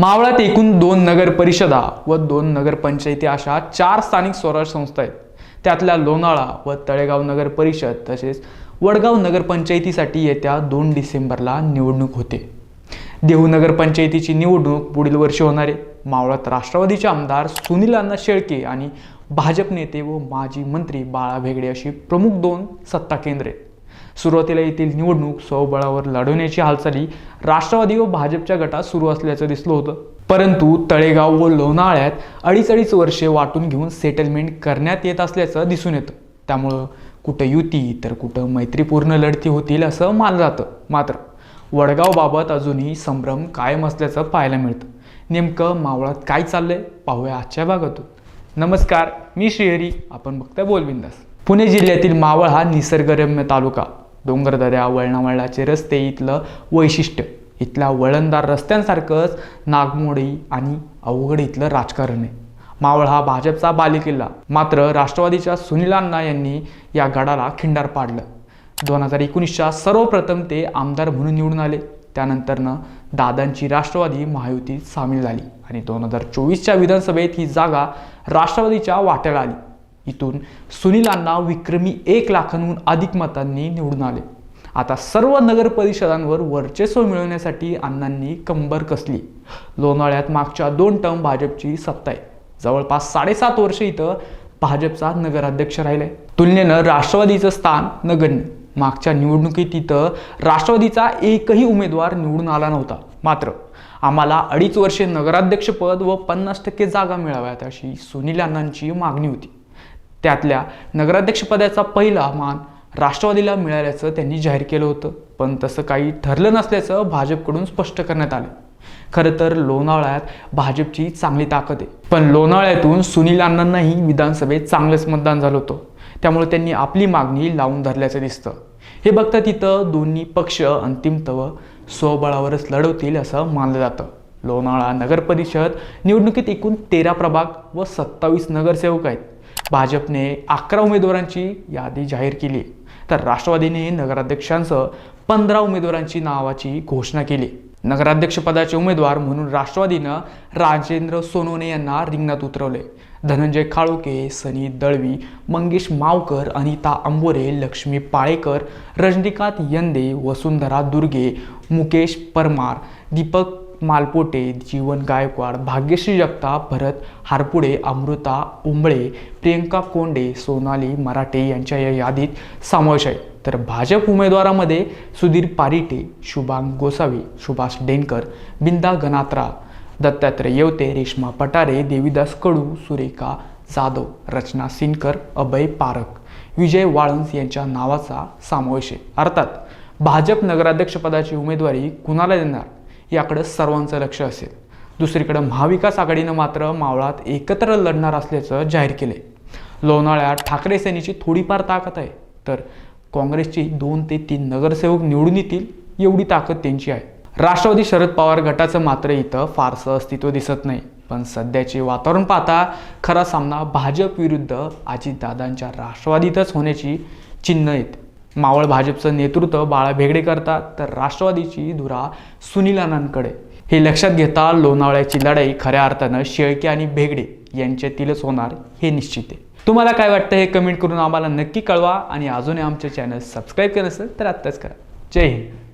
मावळात एकूण दोन नगर परिषदा व दोन नगरपंचायती अशा चार स्थानिक स्वराज्य संस्था आहेत. त्यातल्या लोणाळा व तळेगाव नगर परिषद तसेच वडगाव नगरपंचायतीसाठी येत्या दोन डिसेंबरला निवडणूक होते. देहू नगरपंचायतीची निवडणूक पुढील वर्षी होणार आहे. मावळात राष्ट्रवादीचे आमदार सुनील अण्णा शेळके आणि भाजप नेते व माजी मंत्री बाळा भेगडे अशी प्रमुख दोन सत्ता केंद्रे आहेत. सुरुवातीला येथील निवडणूक स्वबळावर लढवण्याची हालचाली राष्ट्रवादी व भाजपच्या गटात सुरू असल्याचं दिसलं होतं. परंतु तळेगाव व लोणाळ्यात अडीच अडीच वर्षे वाटून घेऊन सेटलमेंट करण्यात येत असल्याचं दिसून येतं. त्यामुळं कुठं युती तर कुठं मैत्रीपूर्ण लढती होतील असं मानलं जातं. मात्र वडगावबाबत अजूनही संभ्रम कायम असल्याचं पाहायला मिळतं. नेमकं मावळात काय चाललंय? पाहूया आजच्या भागातून. नमस्कार मी श्रीहरी. आपण बघताय बोलबिंदास. पुणे जिल्ह्यातील मावळ हा निसर्गरम्य तालुका. डोंगरदऱ्या वळणावळणाचे रस्ते इथलं वैशिष्ट्य. इथल्या वळणदार रस्त्यांसारखंच नागमोडी आणि अवघड इथलं राजकारण आहे. मावळ हा भाजपचा बालेकिल्ला. मात्र राष्ट्रवादीच्या सुनील अण्णा यांनी या गडाला खिंडार पाडलं. दोन हजार एकोणीसच्या सर्वप्रथम ते आमदार म्हणून निवडून आले. त्यानंतरनं दादांची राष्ट्रवादी महायुतीत सामील झाली आणि दोन हजार चोवीसच्या विधानसभेत ही जागा राष्ट्रवादीच्या वाट्याला आली. इथून सुनीलांना विक्रमी एक लाखांहून अधिक मतांनी निवडून आले. आता सर्व नगर परिषदांवर वर्चस्व मिळवण्यासाठी अण्णांनी कंबर कसली. लोणावळ्यात मागच्या दोन टर्म भाजपची सत्ता आहे. जवळपास साडेसात वर्ष इथं भाजपचा नगराध्यक्ष राहिलाय. तुलनेनं राष्ट्रवादीचं स्थान नगण्य. मागच्या निवडणुकीत इथं राष्ट्रवादीचा एकही उमेदवार निवडून आला नव्हता. मात्र आम्हाला अडीच वर्षे नगराध्यक्षपद व पन्नास टक्के जागा मिळाव्यात अशी सुनील अण्णांची मागणी होती. त्यातल्या नगराध्यक्षपदाचा पहिला मान राष्ट्रवादीला मिळाल्याचं त्यांनी जाहीर केलं होतं. पण तसं काही ठरलं नसल्याचं भाजपकडून स्पष्ट करण्यात आलं. खरं तर लोणावळ्यात भाजपची चांगली ताकद आहे. पण लोणावळ्यातून सुनील अण्णांनाही विधानसभेत चांगलंच मतदान झालं होतं. त्यामुळे त्यांनी आपली मागणी लावून धरल्याचं दिसतं. हे बघता तिथं दोन्ही पक्ष अंतिमतव स्वबळावरच लढवतील असं मानलं जातं. लोणावळा नगर परिषद निवडणुकीत एकूण तेरा प्रभाग व सत्तावीस नगरसेवक आहेत. भाजपने अकरा उमेदवारांची यादी जाहीर केली. तर राष्ट्रवादीने नगराध्यक्षांसह पंधरा उमेदवारांची नावाची घोषणा केली. नगराध्यक्षपदाचे उमेदवार म्हणून राष्ट्रवादीनं राजेंद्र सोनोने यांना रिंगणात उतरवले. धनंजय काळोके सनी दळवी मंगेश मावकर अनिता अंबोरे लक्ष्मी पाळेकर रजनीकांत यंदे वसुंधरा दुर्गे मुकेश परमार दीपक मालपोटे जीवन गायकवाड भाग्यश्री जगताप भरत हारपुडे अमृता उंबळे प्रियंका कोंडे सोनाली मराठे यांच्या या यादीत समावेश आहे. तर भाजप उमेदवारामध्ये सुधीर पारिटे शुभांग गोसावी सुभाष डेनकर बिंदा गनात्रा दत्तात्रय येवते रेश्मा पटारे देवीदास कडू सुरेखा जाधव रचना सिनकर अभय पारक विजय वाळंस यांच्या नावाचा समावेश आहे. अर्थात भाजप नगराध्यक्षपदाची उमेदवारी कुणाला देणार? याकडं सर्वांचं लक्ष असेल. दुसरीकडं महाविकास आघाडीनं मात्र मावळात एकत्र लढणार असल्याचं जाहीर केले लोणाळ्यात ठाकरे सेनेची थोडीफार ताकद आहे. तर काँग्रेसची दोन ते तीन नगरसेवक निवडून येतील एवढी ताकद त्यांची आहे. राष्ट्रवादी शरद पवार गटाचं मात्र इथं फारसं अस्तित्व दिसत नाही. पण सध्याचे वातावरण पाहता खरा सामना भाजप विरुद्ध अजितदादांच्या राष्ट्रवादीतच होण्याची चिन्ह आहेत. मावळ भाजपचं नेतृत्व बाळा भेगडे करतात तर राष्ट्रवादीची धुरा सुनील अनांकडे हे लक्षात घेता लोणावळ्याची लढाई खऱ्या अर्थानं शेळके आणि भेगडे यांच्यातीलच होणार हे निश्चित आहे. तुम्हाला काय वाटतं हे कमेंट करून आम्हाला नक्की कळवा आणि अजूनही आमचे चॅनल सबस्क्राईब केलं असेल तर आत्ताच करा. जय हिंद.